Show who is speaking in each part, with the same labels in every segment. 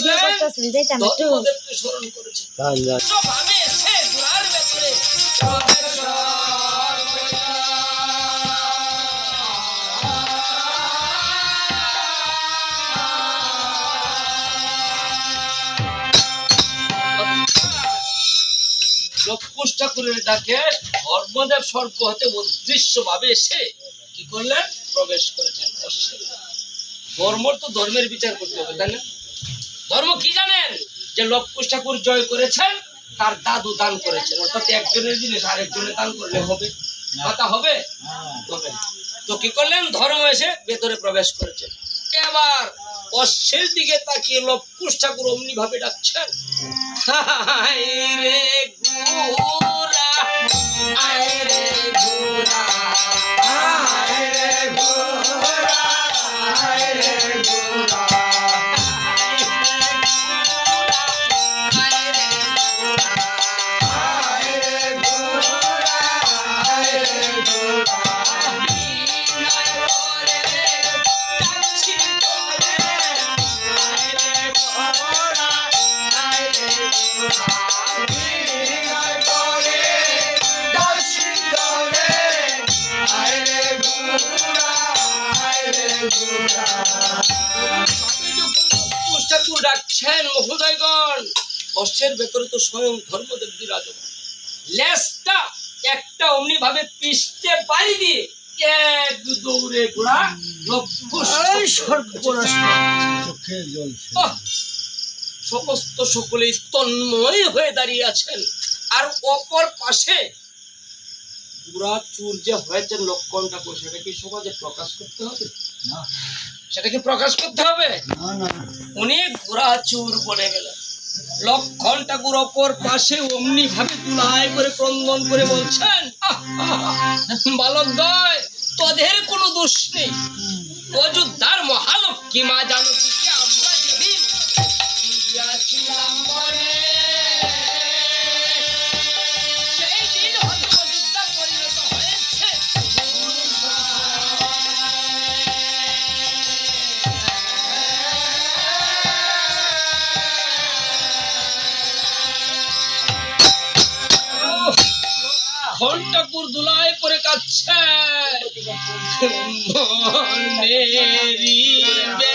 Speaker 1: Video করতেছেন একটু
Speaker 2: ভেতরে। লক্ষুষ ঠাকুরের ডাকে ধর্মদেব স্বর্গ হতে অদৃশ্য ভাবে এসে কি করলেন? প্রবেশ করেছেন। ধর্মর তো ধর্মের বিচার করতে হবে তাই না? ধর্ম কি জানেন? যে লক্ষুষ ঠাকুর জয় করেছেন, তার দাদু দান করেছেন। অর্থাৎ একজনের জিনিস আরেকজনের দান করলে হবে। কথা হবে? হবে। তো কি করলেন? ধর্ম এসে ভেতরে প্রবেশ করেছেন। এবার অশ্বের দিকে তাকিয়ে লক্ষুষ ঠাকুর অমনি ভাবে ডাকছেন রে গুরা রে
Speaker 3: রে
Speaker 2: ডাকছেন মহোদয়গণ। অশ্বের ভেতরে তো স্বয়ং ধর্মদেব বিরাজমান লেজটা একটা অমনি ভাবে পিষ্টে পাড়ি দিয়ে এক দৌড়ে ঘোড়া সমস্ত সকলেই তন্ময় হয়ে দাঁড়িয়ে আছেন। আর অপর পাশে পুরা চুর যে হয়েছেন লক্ষণ ঠাকুর সেটা কি সমাজে প্রকাশ করতে হবে? সেটা কি প্রকাশ করতে হবে? উনি ঘোড়া চুর বনে গেলেন। লক্ষণ ঠাকুর অপর পাশে অমনি ভাবে তুলায় করে ক্রন্দন করে বলছেন "আহ, আহ, আহ, বালক দয় তোদের কোনো দোষ নেই। অযোধ্যার মহালক্ষ্মী মা জানো কি কি আমরা ঘন্টাপুর দুলায় পরে কাচ্ছে মনেরি বে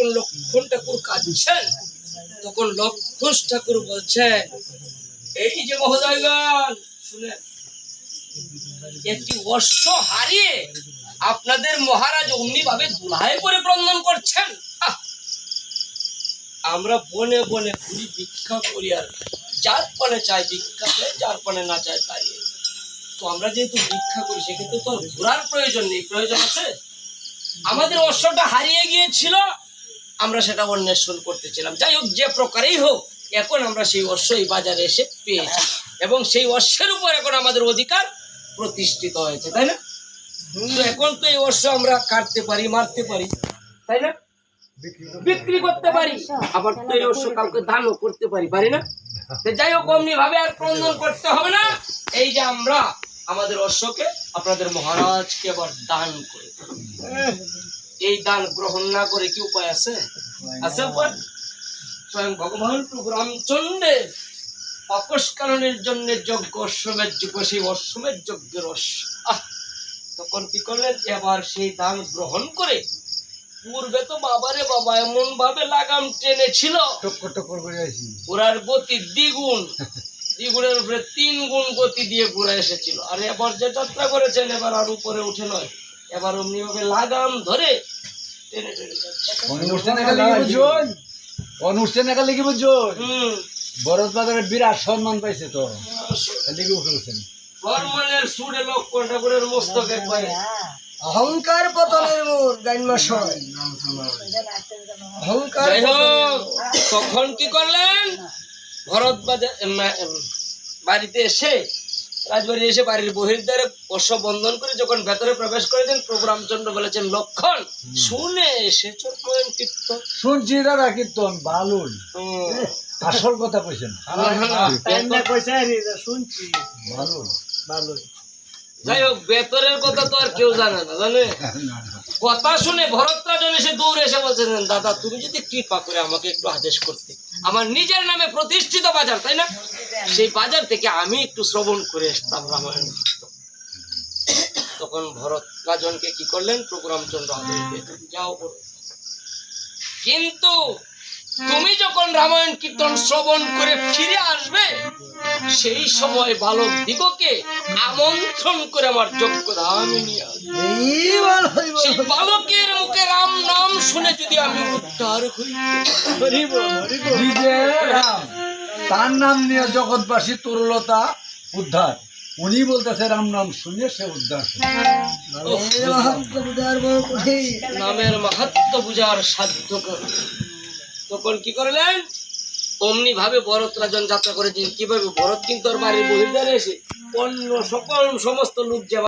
Speaker 2: যখন লক্ষণ ঠাকুর কাঁদছেন, তখন লক্ষণ ঠাকুর বলছেন, এই যে মহোদয়গণ শুনে একটি অশ্ব হারিয়ে আপনাদের মহারাজ অমনি ভাবে দোলায় করে ক্রন্দন করছেন। আমরা বনে বনে ঘুরি, ভিক্ষা করি আর যার পানে চাই ভিক্ষা দেয়, যার পানে না চায় তাই। তো আমরা যেহেতু ভিক্ষা করি, সেক্ষেত্রে তো ঘোরার প্রয়োজন নেই, প্রয়োজন আছে? আমাদের অশ্বটা হারিয়ে গিয়েছিল আমরা সেটা অন্বেষণ করতেছিলাম। যাই হোক, যে প্রকারেই হোক, এখন আমরা সেই অশ্ব এই বাজারে এসে পেয়েছি। এবং সেই অশ্বের উপর এখন আমাদের অধিকার প্রতিষ্ঠিত হয়েছে, তাই না? এখন তো এই অশ্ব আমরা কাটতে পারি, মারতে পারি, তাই না? বিক্রি করতে পারি, আবার তো এই অশ্ব কাউকে দানও করতে পারি পারি না? যাই হোক অমনি ভাবে আর ক্রন্দন করতে হবে না। এই যে আমরা আমাদের অশ্বকে, আপনাদের মহারাজকে আবার দান করে। এই দান গ্রহণ না করে কি উপায় আছে? আছে উপায়? স্বয়ং ভগবান প্রভু রামচন্দ্রের অপস্কারণের জন্য যজ্ঞ অশ্বমের যজ্ঞ সেই অশ্বমের যজ্ঞের অশ্ব। আহ! তখন কি করলেন? এবার সেই দান গ্রহণ করে পূর্বে তো বাবারে বাবা এমন ভাবে লাগাম টেনে ছিল। ঘোড়ার গতি দ্বিগুণ। দ্বিগুণের উপরে তিন গুণ গতি দিয়ে ঘোড়া এসেছিল। আর এবার যে যাত্রা করেছেন এবার আর উপরে উঠে নয়। এবার অমনি ভাবে লাগাম ধরে
Speaker 4: অনুষ্ঠান একা লিখে বুঝুন অনুষ্ঠান একা লিখে বুঝুন
Speaker 2: হুম।
Speaker 4: ভরত বাজারে বিরাট সম্মান পাইছে তো। লিখে উঠেছেন
Speaker 2: সুরে মস্তক একবারে।
Speaker 3: অহংকার পতনের মূল অহংকার
Speaker 2: তখন কি করলেন? ভরত বাজার বাড়িতে এসে রাজবাড়ি এসে বাড়ির বহির্দ্বারে অশ্ব বন্ধন করে যখন ভেতরে প্রবেশ করেছেন প্রভু রামচন্দ্র বলেছেন লক্ষণ শুনে এসেছ কীর্তন?
Speaker 4: শুনছি দাদা কীর্তন ভালোই
Speaker 2: হুম।
Speaker 4: আসল কথা কইছেন।
Speaker 2: না, না, বেতন- যাই হোক বেতরের কথা তো আর কেউ জানে না জানে? কথা শুনে ভরত রাজন এসে দৌড়ে এসে বলছেন দাদা তুমি যদি কৃপা করে আমাকে একটু আদেশ করতে। আমার নিজের নামে প্রতিষ্ঠিত বাজার তাই না? সেই বাজার থেকে আমি একটু শ্রবণ করে আসতাম রামায়ণ তখন ভরত রাজনকে কি করলেন? প্রভু রামচন্দ্র আদেশ দিয়েছেন যাও কিন্তু তুমি যখন রামায়ণ কীর্তন শ্রবণ করে ফিরে আসবে সেই সময় বালক দিগকে আমন্ত্রণ করে আমার নিয়ে
Speaker 3: বল হইব
Speaker 2: সেই বালকের মুখে রাম নাম শুনে যদি আমি উদ্ধার হই
Speaker 4: রাম। তার নাম নিয়ে জগৎবাসী তরুলতা উদ্ধার। উনি বলতেছে, রাম নাম শুনে সে উদ্ধার
Speaker 2: নামের মাহাত্ম বুঝার সাধ্য তখন কি করলেন? অমনি ভাবে ভরত রাজন যাত্রা করেছেন কীভাবে? ভরত কিন্তু ওর বাড়ির বহির্দ্বারে এসে অন্য সকল সমস্ত লোক যে